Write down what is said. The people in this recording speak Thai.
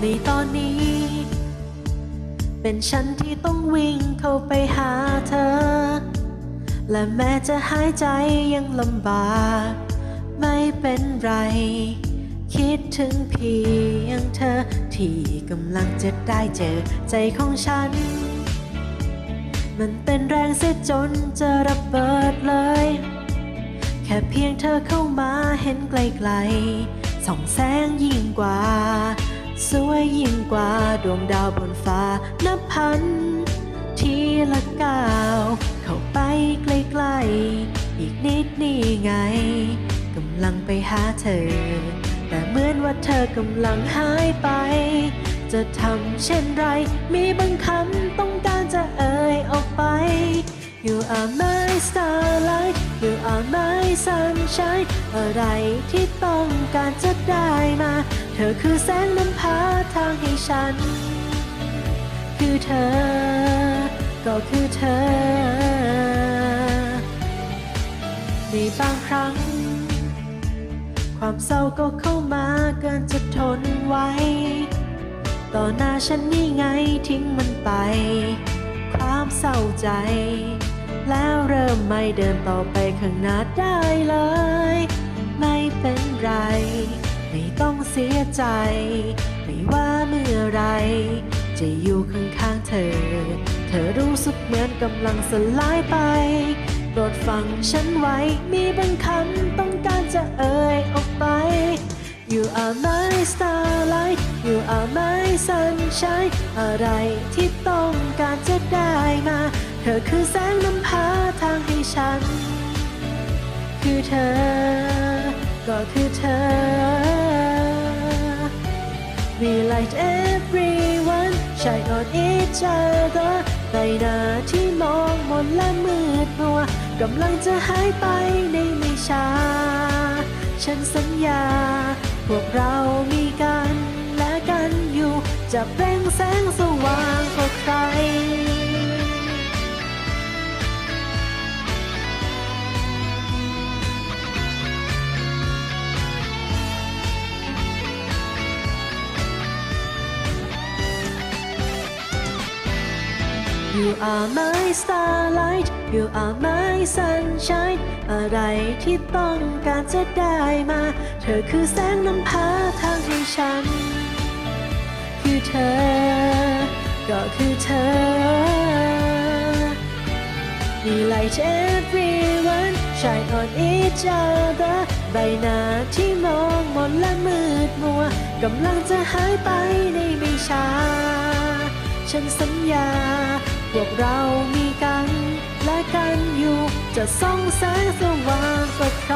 ในตอนนี้ เป็นฉันที่ต้องวิ่งเข้าไปหาเธอ และแม้จะหายใจยังลำบาก ไม่เป็นไร คิดถึงเพียงเธอ ที่กำลังจะได้เจอใจของฉัน มันเป็นแรงเสียจนจะระเบิดเลย แค่เพียงเธอเข้ามาเห็นไกลๆส่องแสงยิ่งกว่า สวยยิ่งกว่าดวงดาวบนฟ้านับพัน ทีละก้าวเข้าไปใกล้ๆ อีกนิดนี่ไง กำลังไปหาเธอ แต่เหมือนว่าเธอกำลังหายไป จะทำเช่นไร มีบางคำต้องการจะเอ่ยออกไป You are my starlight You are my sunshine อะไรที่ต้องการจะได้มา เธอคือแสงนำพาทางให้ฉัน คือเธอ ก็คือเธอ ในบางครั้ง ความเศร้าก็เข้ามาเกินจะทนไว้ ต่อหน้าฉันนี่ไงทิ้งมันไป ความเศร้าใจ แล้วเริ่มไม่เดินต่อไปข้างหน้าได้เลย ไม่เป็นไร ต้องเสียใจ ไม่ว่าเมื่อไร จะอยู่ข้างๆเธอ เธอรู้สึกเหมือนกำลังสลายไปโปรดฟังฉันไว้ มีบางคำต้องการจะเอ่ยออกไป You are my starlight You are my sunshine อะไรที่ต้องการจะได้มา เธอคือแสงนำพาทางให้ฉัน คือเธอ ก็คือเธอ We light everyone shine on each other ใบหน้าที่มองมนและมืดมัวกำลังจะหายไปในไม่ช้า ฉันสัญญา พวกเรามีกันและกันอยู่ จะเปล่งแสงสว่าง You are my starlight You are my sunshine อะไรที่ต้องการจะได้มา เธอคือแสงนำพาทางให้ฉัน คือเธอ ก็คือเธอ We light everyone shine on each other ใบหน้าที่มองมนและมืดมัวกำลังจะหายไปในไม่ช้า ฉันสัญญา พวกเรามีกัน และกันอยู่จะส่องแสงสว่างกว่าใคร